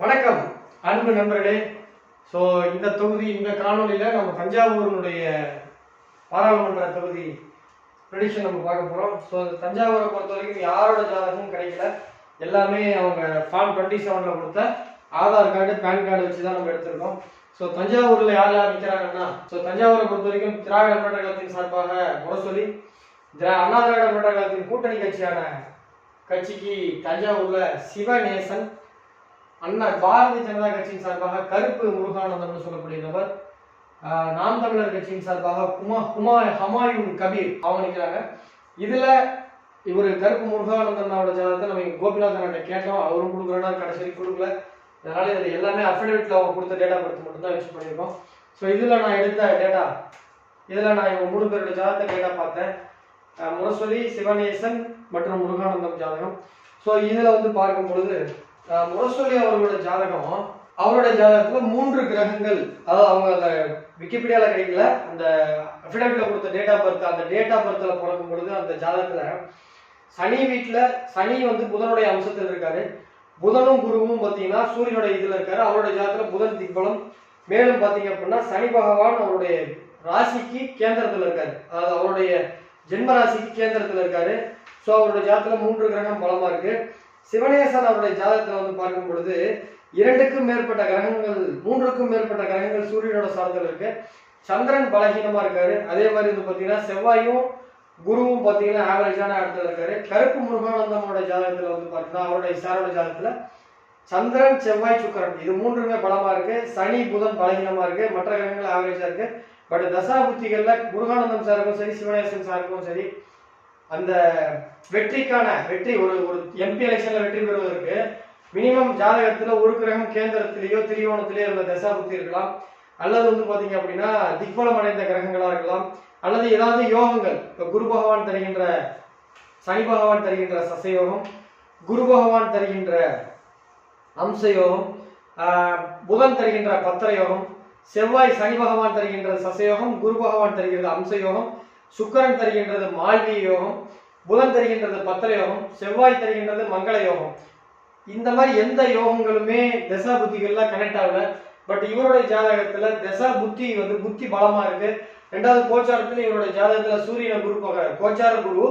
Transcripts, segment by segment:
வணக்கம் அன்பு நண்பர்களே. ஸோ இந்த தொகுதி இந்த காணொலியில் நம்ம தஞ்சாவூரினுடைய பாராளுமன்ற தொகுதி ப்ரெடிஷன் நம்ம பார்க்க போகிறோம் ஸோ தஞ்சாவூரை பொறுத்த வரைக்கும் யாரோட ஜாதகமும் கிடைக்கல? எல்லாமே அவங்க ஃபார்ம் டுவெண்ட்டி செவனில் கொடுத்த ஆதார் கார்டு பேன் கார்டு வச்சு தான் நம்ம எடுத்திருக்கோம். ஸோ தஞ்சாவூரில் யார் யார் நிற்கிறாங்கன்னா ஸோ தஞ்சாவூரை பொறுத்த வரைக்கும் திராவிட முன்னேற்ற கழகத்தின் சார்பாக முரசொலி திரா அண்ணா திராவிட முன்னேற்ற கழகத்தின் கூட்டணி கட்சியான கட்சிக்கு தஞ்சாவூரில் சிவநேசன் அண்ணா பாரதிய ஜனதா கட்சியின் சார்பாக கருப்பு முருகானந்தன் சொல்லக்கூடிய நபர் நாம் தமிழர் கட்சியின் சார்பாக குமா குமா ஹமாயூன் கபீர் அவங்க நிற்கிறாங்க இதுல இவர் கருப்பு முருகானந்தனோட ஜனத்தை நம்ம கோபிநாதன் கேட்டோம். அவரும் கொடுக்குறனா கடைசி கொடுக்கல. அதனால இதுல எல்லாமே அஃபிடவிட்ல அவங்க கொடுத்த டேட்டா கொடுத்து மட்டும்தான் யூஸ் பண்ணியிருக்கோம். ஸோ இதுல நான் எடுத்த டேட்டா இதுல நான் இவங்க மூணு பேரோட ஜாதகத்தை டேட்டா பார்த்தேன். ஆஹ் முரசொலி சிவநேசன் மற்றும் முருகானந்தம் ஜாதகம். ஸோ இதுல வந்து பார்க்கும் பொழுது முரசொலி அவர்களோட ஜாதகம் அவரோட ஜாதகத்துல மூன்று கிரகங்கள். அதாவது அவங்க அந்த விக்கிபீடியால கிடைக்கல அந்த அஃபிடவிட்ல கொடுத்த டேட் ஆஃப் பர்த் அந்த டேட் ஆஃப் பர்த்ல பிறக்கும் பொழுது அந்த ஜாதகத்துல சனி வீட்டுல சனி வந்து புதனுடைய அம்சத்தில் இருக்காரு. புதனும் குருவும் பார்த்தீங்கன்னா சூரியனுடைய இதுல இருக்காரு. அவரோட ஜாதகத்துல புதன் திக்பலம். மேலும் பார்த்தீங்க அப்படின்னா சனி பகவான் அவருடைய ராசிக்கு கேந்திரத்துல இருக்காரு. அதாவது அவருடைய ஜென்ம ராசிக்கு கேந்திரத்துல இருக்காரு. ஸோ அவருடைய ஜாதகத்துல மூன்று கிரகம் பலமா இருக்கு. சிவனேசன் அவருடைய ஜாதகத்தில் வந்து பார்க்கும் பொழுது இரண்டுக்கும் மேற்பட்ட கிரகங்கள் மூன்றுக்கும் மேற்பட்ட கிரகங்கள் சூரியனோட சார்ந்தல் இருக்கு. சந்திரன் பலகீனமா இருக்காரு. அதே மாதிரி வந்து பார்த்தீங்கன்னா செவ்வாயும் குருவும் பார்த்தீங்கன்னா ஆவரேஜான இடத்துல இருக்காரு. கருப்பு முருகானந்தமோட ஜாதகத்தில் வந்து பார்த்தீங்கன்னா அவருடைய சாரோட ஜாதகத்தில் சந்திரன் செவ்வாய் சுக்கரன் இது மூன்றுமே பலமா இருக்கு. சனி புதன் பலகீனமா இருக்கு. மற்ற கிரகங்கள் ஆவரேஜா இருக்கு. பட் தசா புத்திகள்ல முருகானந்தம் சாருக்கும் சரி சிவனேசன் சாருக்கும் சரி அந்த வெற்றிக்கான வெற்றி ஒரு ஒரு எம்பி எலெக்ஷன்ல வெற்றி பெறுவதற்கு மினிமம் ஜாதகத்துல ஒரு கிரகம் கேந்திரத்திலேயோ திரியோணத்திலேயோ இருந்த தசா புத்தி இருக்கலாம். அல்லது வந்து பாத்தீங்க அப்படின்னா திக்பலம் அடைந்த கிரகங்களா இருக்கலாம். அல்லது ஏதாவது யோகங்கள் இப்ப குரு பகவான் தருகின்ற சனி பகவான் தருகின்ற சசயோகம் குரு பகவான் தருகின்ற அம்சயோகம் புதன் தருகின்ற பத்திர யோகம் செவ்வாய் சனி பகவான் தருகின்ற சசயோகம் குரு பகவான் தருகின்ற அம்சயோகம் சுக்கரன் தருகின்றது மால்விய யோகம் புதன் தருகின்றது பத்திர யோகம் செவ்வாய் தருகின்றது மங்கள யோகம். இந்த மாதிரி எந்த யோகங்களுமே தசா புத்திகள்லாம் கனெக்ட் ஆகல. பட் இவருடைய ஜாதகத்துல தசா புத்தி வந்து புத்தி பலமா இருக்கு. ரெண்டாவது கோச்சாரத்துல இவருடைய ஜாதகத்துல சூரியனை குரு பார்க்கறாரு. கோச்சார குரு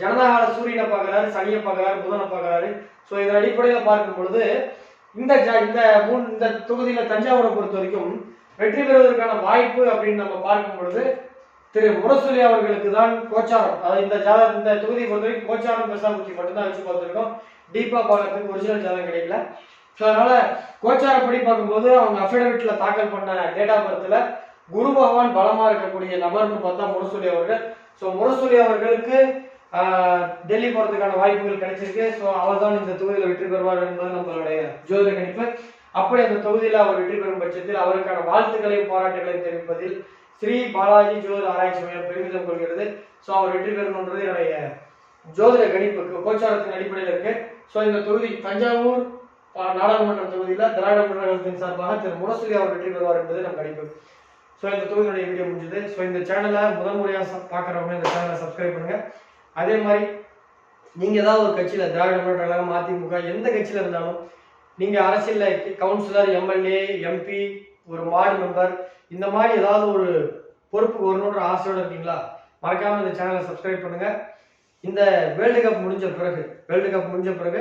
ஜனநாகால சூரியனை பார்க்கறாரு சனியை பார்க்கறாரு புதனை பார்க்கறாரு. ஸோ இதன் அடிப்படையில பார்க்கும் பொழுது இந்த இந்த மூணு இந்த தொகுதியில தஞ்சாவூரை பொறுத்த வரைக்கும் வெற்றி பெறுவதற்கான வாய்ப்பு அப்படின்னு நம்ம பார்க்கும் பொழுது திரு முரசொலி அவர்களுக்கு தான் கோச்சாரம். அதாவது இந்த ஜாதகம் இந்த தொகுதியை பொறுத்தவரைக்கும் கோச்சாரம் தசாபுத்தி மட்டும்தான் வச்சு பார்த்துருக்கோம். டீபா பார்க்கறதுக்கு ஒரிஜினல் ஜாதகம் கிடைக்கல. ஸோ அதனால கோச்சாரப்படி பார்க்கும்போது அவங்க அஃபிடவிட்ல தாக்கல் பண்ண டேட் ஆஃப் பர்த்ல குரு பகவான் பலமா இருக்கக்கூடிய நபர்னு பார்த்தா முரசொலி அவர்கள். ஸோ முரசொலி அவர்களுக்கு டெல்லி போறதுக்கான வாய்ப்புகள் கிடைச்சிருக்கு. ஸோ அவர் தான் இந்த தொகுதியில் வெற்றி பெறுவார் என்பது நம்மளுடைய ஜோதிட கணிப்பு. அப்படி அந்த தொகுதியில் அவர் வெற்றி பெறும் பட்சத்தில் அவருக்கான வாழ்த்துக்களையும் பாராட்டுகளையும் தெரிவிப்பதில் ஸ்ரீ பாலாஜி ஜோதிட ஆராய்ச்சி மையம் பெருமிதம் கொள்கிறது. ஸோ அவர் வெற்றி பெறணுன்றது என்னுடைய ஜோதிட கணிப்பு கோச்சாரத்தின் அடிப்படையில் இருக்கு. ஸோ இந்த தொகுதி தஞ்சாவூர் நாடாளுமன்ற தொகுதியில் திராவிட முன்னேற்றத்தின் சார்பாக திரு முரசூரி அவர் வெற்றி பெறுவார் என்பது நம் கணிப்பு. ஸோ இந்த தொகுதியுடைய வீடியோ முடிஞ்சது. ஸோ இந்த சேனலை முதல் முறையாக பார்க்குறவங்க இந்த சேனலை சப்ஸ்கிரைப் பண்ணுங்க. அதே மாதிரி நீங்கள் ஏதாவது ஒரு கட்சியில் திராவிட முன்னேற்ற கழகம் அதிமுக எந்த கட்சியில் இருந்தாலும் நீங்கள் அரசியலில் கவுன்சிலர் எம்எல்ஏ எம்பி ஒரு மாடி மெம்பர் இந்த மாதிரி ஏதாவது ஒரு பொறுப்புக்கு வரணுன்ற ஆசையோடு இருக்கீங்களா? மறக்காம இந்த சேனலை சப்ஸ்கிரைப் பண்ணுங்க. இந்த வேர்ல்டு கப் முடிஞ்ச பிறகு வேர்ல்டு கப் முடிஞ்ச பிறகு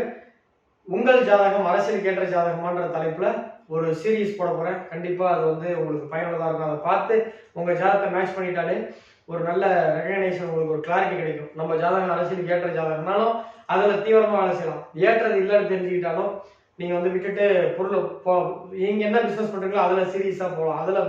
உங்கள் ஜாதகம் அரசியலுக்கு ஏற்ற ஜாதகமான்ற தலைப்புல ஒரு சீரீஸ் போட போறேன். கண்டிப்பா அது வந்து உங்களுக்கு பயனுள்ளதாக இருக்கும். அதை பார்த்து உங்க ஜாதகத்தை மேட்ச் பண்ணிட்டாலே ஒரு நல்ல ரெகனைசேஷன் உங்களுக்கு ஒரு கிளாரிட்டி கிடைக்கும். நம்ம ஜாதகம் அரசியல் கேட்ட ஜாதகம்னாலும் அதில் தீவிரமாக வேலை செய்யலாம். ஏற்றது இல்லைன்னு தெரிஞ்சுக்கிட்டாலும் நீங்கள் வந்து விட்டுட்டு பொருளை போ நீங்கள் என்ன பிஸ்னஸ் பண்ணுறீங்களோ அதில் சீரியஸாக போகலாம் அதில்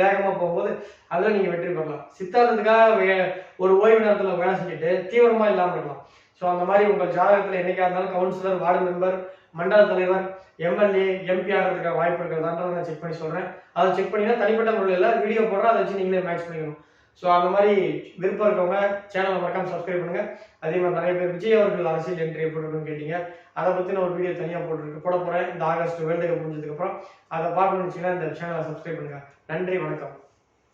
வேகமாக போகும்போது அதில் நீங்கள் வெற்றி பெறலாம். சித்தாந்தத்துக்காக ஒரு ஓய்வு நேரத்தில் வேலை செஞ்சுட்டு தீவிரமாக இல்லாமல் இருக்கலாம். ஸோ அந்த மாதிரி உங்கள் ஜாதகத்தில் என்றைக்காக இருந்தாலும் கவுன்சிலர் வார்டு மெம்பர் மண்டல தலைவர் எம்எல்ஏ எம்பி ஆகிறதுக்கான வாய்ப்பு இருக்கிறதான்றதை நான் செக் பண்ணி சொல்கிறேன் அதை செக் பண்ணினா தனிப்பட்ட முறையில் வீடியோ போடுறேன். அதை வச்சு நீங்களே மேட்ச் பண்ணிக்கணும். ஸோ அந்த மாதிரி விருப்பம் இருக்கவங்க சேனலை மறக்காம சப்ஸ்கிரைப் பண்ணுங்க. அதே மாதிரி நிறைய பேர் விஜய் அவர்கள் அரசியல் என்ட்ரி போட்டுருக்குன்னு கேட்டீங்க. அதை பற்றின ஒரு வீடியோ தனியாக போட்டுருக்கு. போட போகிறேன் இந்த ஆகஸ்ட் வேர்ல்டு கப் முடிஞ்சதுக்கப்புறம் அதை பார்க்கணும்னு வச்சுன்னா இந்த சேனலை சப்ஸ்கிரைப் பண்ணுங்க. நன்றி வணக்கம்.